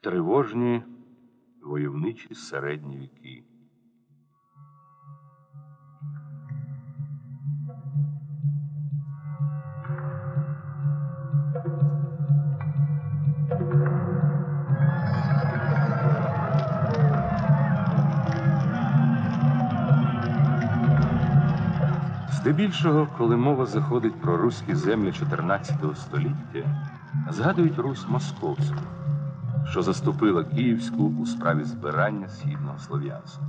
Тривожні войовничі середні віки. Здебільшого, коли мова заходить про руські землі 14 століття, згадують Русь Московську, що заступила Київську у справі збирання східного слов'янства.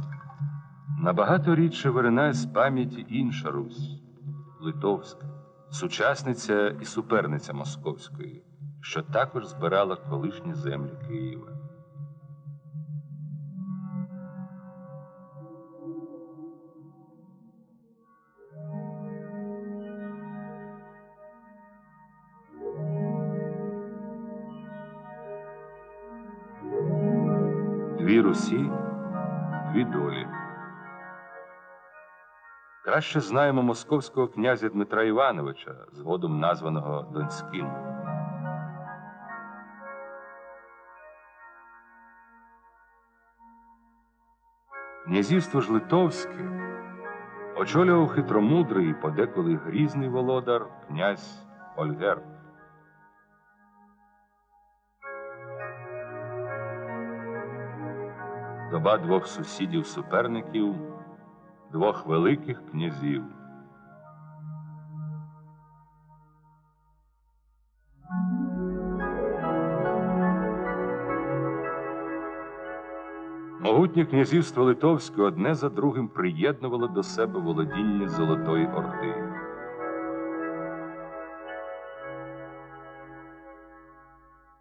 Набагато рідше виринає з пам'яті інша Русь Литовська, сучасниця і суперниця Московської, що також збирала колишні землі Києва. Русі, дві долі. Краще знаємо московського князя Дмитра Івановича, згодом названого Донським. Князівство ж Литовське очолював хитромудрий і подеколи грізний володар князь Ольгерд. Доба двох сусідів-суперників, двох великих князів. Могутнє князівство Литовське одне за другим приєднувало до себе володіння Золотої Орди.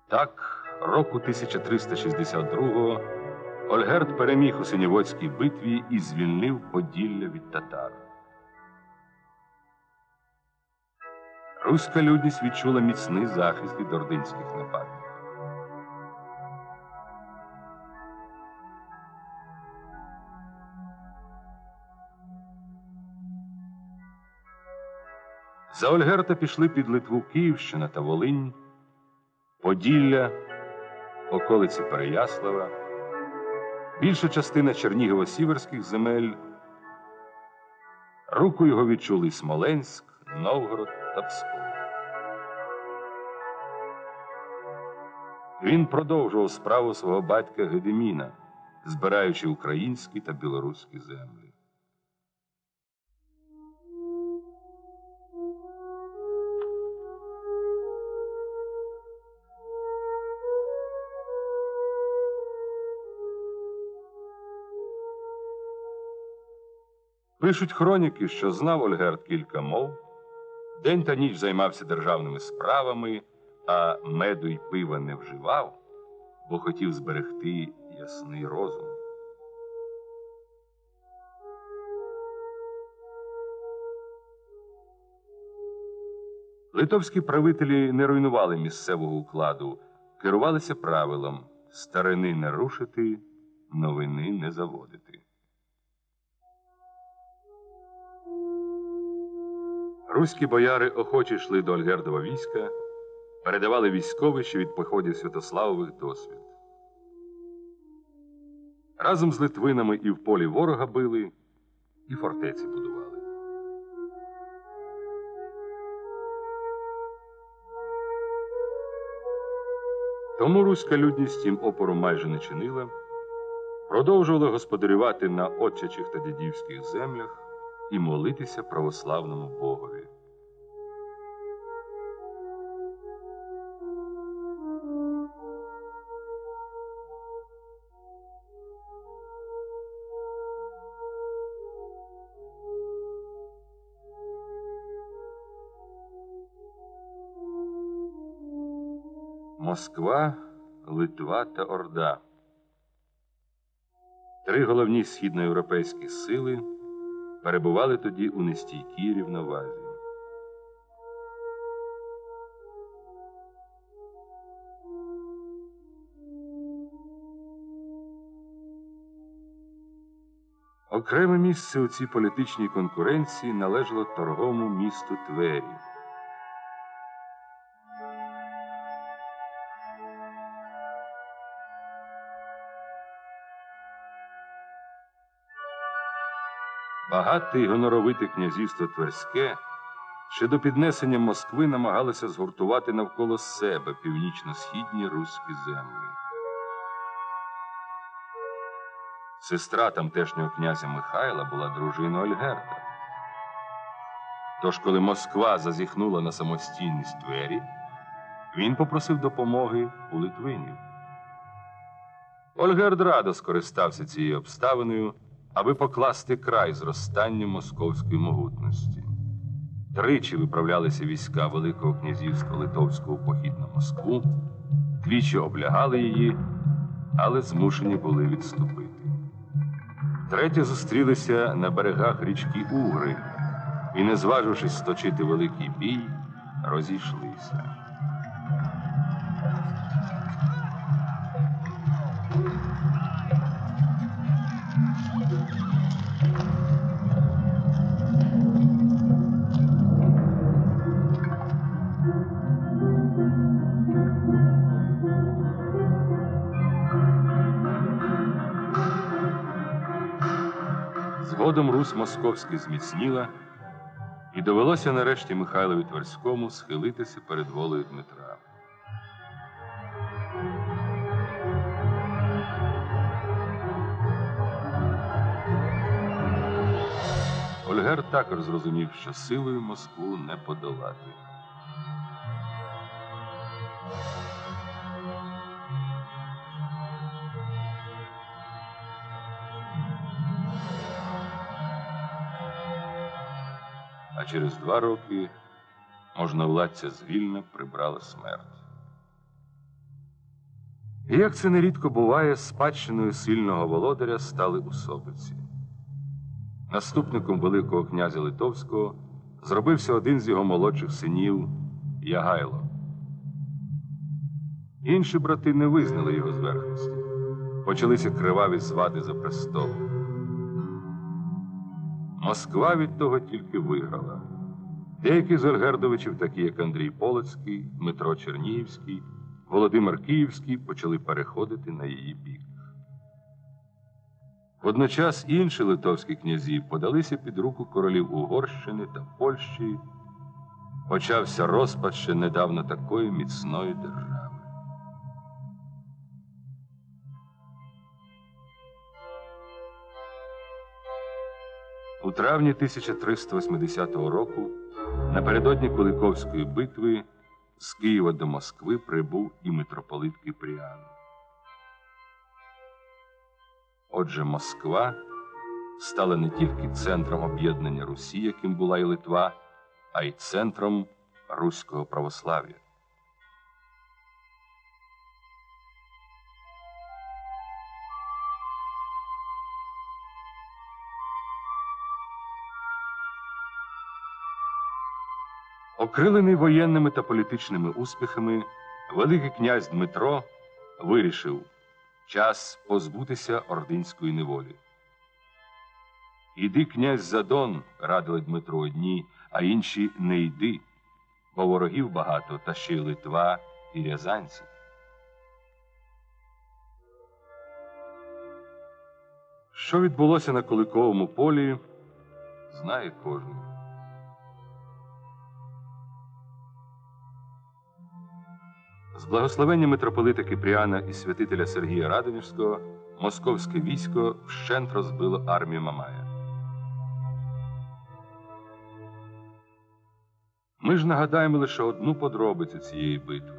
Так, року 1362-го Ольгерд переміг у Синєводській битві і звільнив Поділля від татар. Руська людність відчула міцний захист від ординських нападів. За Ольгерта пішли під Литву Київщина та Волинь, Поділля, околиці Переяслава більша частина Чернігово-Сіверських земель. Руку його відчули Смоленськ, Новгород та Псков. Він продовжував справу свого батька Гедеміна, збираючи українські та білоруські землі. Пишуть хроніки, що знав Ольгерд кілька мов, день та ніч займався державними справами, а меду й пива не вживав, бо хотів зберегти ясний розум. Литовські правителі не руйнували місцевого укладу, керувалися правилом старини не рушити, новини не заводити. Руські бояри охоче йшли до Ольгердова війська, передавали військові, від походів Святославових досвід. Разом з Литвинами і в полі ворога били, і фортеці будували. Тому руська людність їм опору майже не чинила, продовжувала господарювати на отчачих та дідівських землях і молитися православному Богові. Москва, Литва та Орда. Три головні східноєвропейські сили перебували тоді у нестійкій рівновазі. Окреме місце у цій політичній конкуренції належало торговому місту Твері. Багате й гоноровите князівство Тверське ще до піднесення Москви намагалося згуртувати навколо себе північно-східні руські землі. Сестра тамтешнього князя Михайла була дружиною Ольгерда. Тож, коли Москва зазіхнула на самостійність двері, він попросив допомоги у Литвинів. Ольгерд радо скористався цією обставиною, аби покласти край зростанню московської могутності. Тричі виправлялися війська Великого князівства Литовського похід на Москву, двічі облягали її, але змушені були відступити. Третє зустрілися на берегах річки Угри і, не зважившись сточити великий бій, розійшлися. Згодом Русь Московська зміцніла, і довелося нарешті Михайлові Тверському схилитися перед волею Дмитра. Ольгер також зрозумів, що силою Москву не подолати. Через два роки можновладця звільно прибрала смерть. І як це нерідко буває, спадщиною сильного володаря стали усобиці. Наступником Великого князя Литовського зробився один з його молодших синів Ягайло. Інші брати не визнали його зверхності. Почалися криваві звади за престол. Москва від того тільки виграла. Деякі з Ольгердовичів, такі як Андрій Полоцький, Дмитро Чернігівський, Володимир Київський, почали переходити на її бік. Водночас інші литовські князі подалися під руку королів Угорщини та Польщі. Почався розпад ще недавно такої міцної держави. У травні 1380 року, напередодні Куликовської битви, з Києва до Москви прибув і митрополит Кипріан. Отже, Москва стала не тільки центром об'єднання Русі, яким була і Литва, а й центром руського православ'я. Окрилений воєнними та політичними успіхами, Великий князь Дмитро вирішив час позбутися ординської неволі. Іди, князь Задон, радили Дмитро одні, а інші не йди, бо ворогів багато, та ще й Литва і рязанці. Що відбулося на Куликовому полі, знає кожен. Благословення митрополита Кипріана і святителя Сергія Радонежського московське військо вщент розбило армію Мамая. Ми ж нагадаємо лише одну подробицю цієї битви.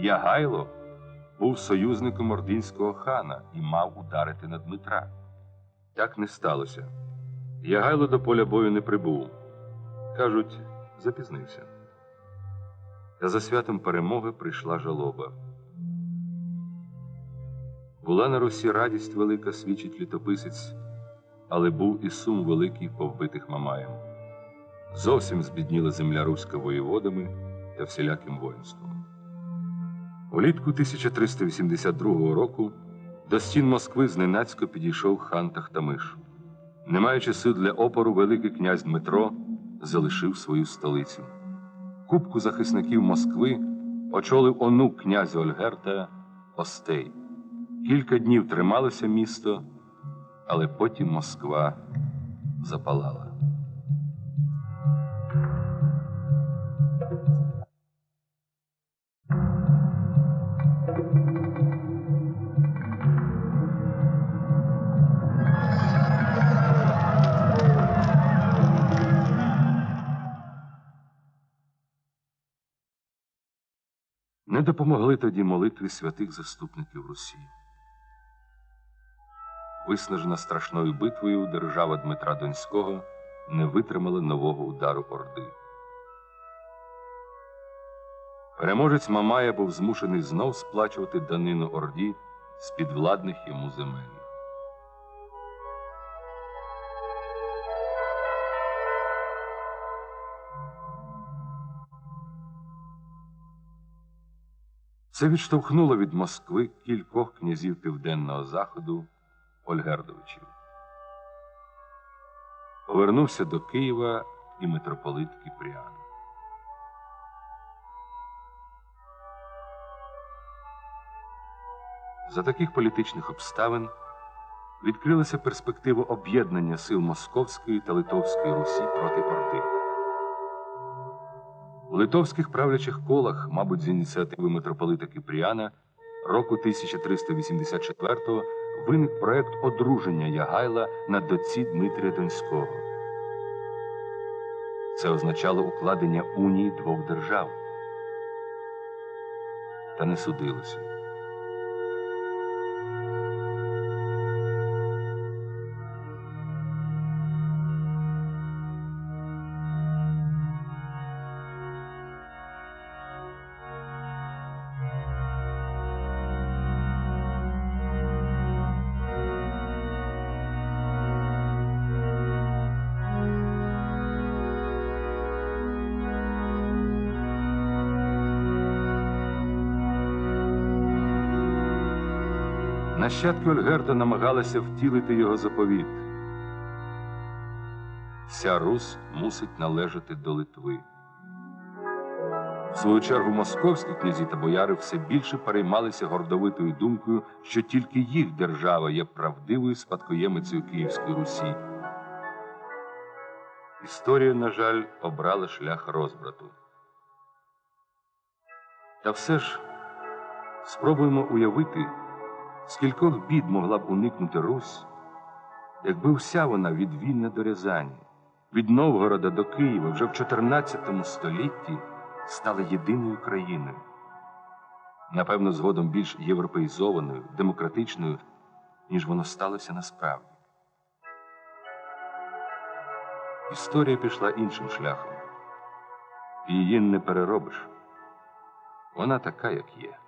Ягайло був союзником ординського хана і мав ударити на Дмитра. Так не сталося. Ягайло до поля бою не прибув. Кажуть, запізнився. Та за святом перемоги прийшла жалоба. Була на Русі радість велика, свідчить літописець, але був і сум великий по вбитих Мамаєм. Зовсім збідніла земля руська воєводами та всіляким воїнством. Улітку 1382 року до стін Москви зненацько підійшов хан Тахтамиш. Не маючи сил для опору, Великий князь Дмитро залишив свою столицю. Кубку захисників Москви очолив онук князя Ольгерта Остей. Кілька днів трималося місто, але потім Москва запалала. Допомогли тоді молитві святих заступників Русі. Виснажена страшною битвою, держава Дмитра Донського не витримала нового удару Орди. Переможець Мамая був змушений знов сплачувати данину Орді з підвладних йому земель. Це відштовхнуло від Москви кількох князів Південного Заходу Ольгердовичів. Повернувся до Києва і митрополит Кіпріан. За таких політичних обставин відкрилася перспектива об'єднання сил Московської та Литовської Русі проти Орди. У литовських правлячих колах, мабуть, з ініціативи митрополита Кипріана, року 1384-го виник проект одруження Ягайла на доці Дмитрія Донського. Це означало укладення унії двох держав. Та не судилося. Нащадки Ольгерда намагалися втілити його заповіт. Вся Рус мусить належати до Литви. В свою чергу московські князі та бояри все більше переймалися гордовитою думкою, що тільки їх держава є правдивою спадкоємицею Київської Русі. Історія, на жаль, обрала шлях розбрату. Та все ж спробуємо уявити, скількох бід могла б уникнути Русь, якби вся вона від Вільна до Рязані, від Новгорода до Києва вже в 14 столітті стала єдиною країною, напевно, згодом більш європеїзованою, демократичною, ніж воно сталося насправді. Історія пішла іншим шляхом, і її не переробиш. Вона така, як є.